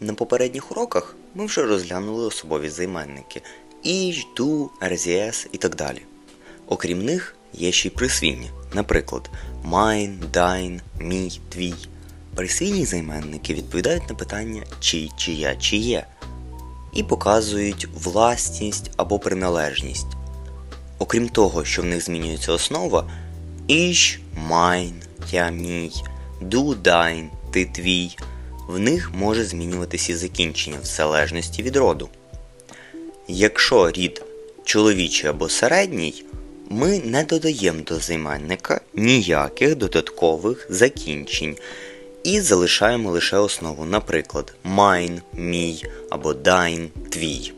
На попередніх уроках ми вже розглянули особові займенники «ich», «du», «RCS» і так далі. Окрім них, є ще й присвійні, наприклад, «mein», «dein», «мій», «твій». Присвійні займенники відповідають на питання чий, чия, чиє і показують власність або приналежність. Окрім того, що в них змінюється основа «ich», «mein», «я мій», «du», «dein», «ти твій», в них може змінюватися закінчення в залежності від роду. Якщо рід чоловічий або середній, ми не додаємо до займенника ніяких додаткових закінчень і залишаємо лише основу, наприклад, mine, мій або dein, твій.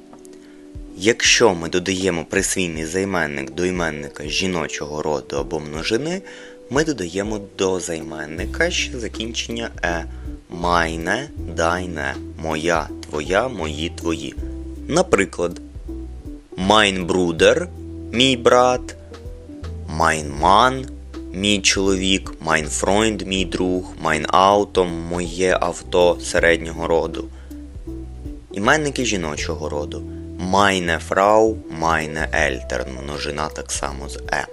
Якщо ми додаємо присвійний займенник до іменника жіночого роду або множини, ми додаємо до займенника ще закінчення е майне, дайне, моя, твоя, мої, твої. Наприклад, Bruder – мій брат, Mann – мій чоловік, mein мій друг, mein Auto – моє авто середнього роду. Іменники жіночого роду. Meine Frau, meine Eltern, множина так само з е.